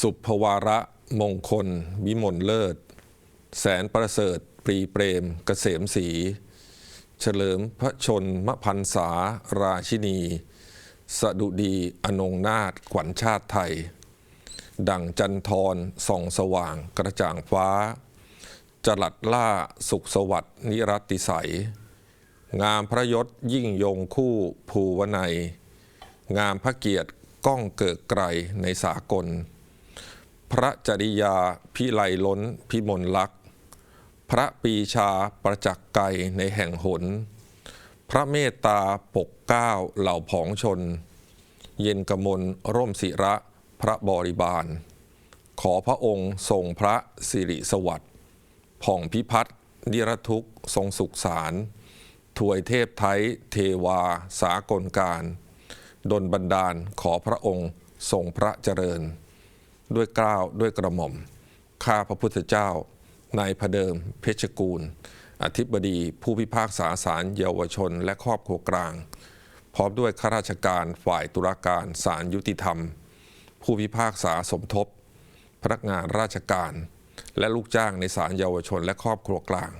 สุภวาระมงคล วิมลเลิศ แสนประเสริฐ ปรีเปรมเกษมศรีเฉลิมพระชนมพันษาราชินี สดุดีอนงนาถขวัญชาติไทย ดั่งจันทรส่องสว่างกระจ่างฟ้า จลัดล่าสุขสวัสดิ์นิรัติใสยงามพระยศยิ่งยงคู่ภูวนัย งามพระเกียรติก้องเกิดไกรในสากล ระจริยาพิไลล้นพิมลลักษ์พระปีชาประจักษ์ไกในแห่งหน พระเมตตาปกเก้าเหล่าผองชน เย็นกมลร่มศิระพระบริบาล ขอพระองค์ทรงพระสิริสวัสดิ์ผ่องพิพัฒน์นิรทุกข์ทรงสุขสารถวยเทพไทยเทวาสากลการดลบันดาลขอพระองค์ทรงพระเจริญ ด้วยกล้าวด้วยกระหม่อม ข้าพระพุทธเจ้านายพระเดิม เพชรกูล อธิบดีผู้พิพากษาศาลเยาวชน และครอบครัวกลาง พร้อมด้วยข้าราชการฝ่ายตุลาการศาลยุติธรรม ผู้พิพากษาสมทบ พนักงานราชการ และลูกจ้างในศาลเยาวชนและครอบครัวกลาง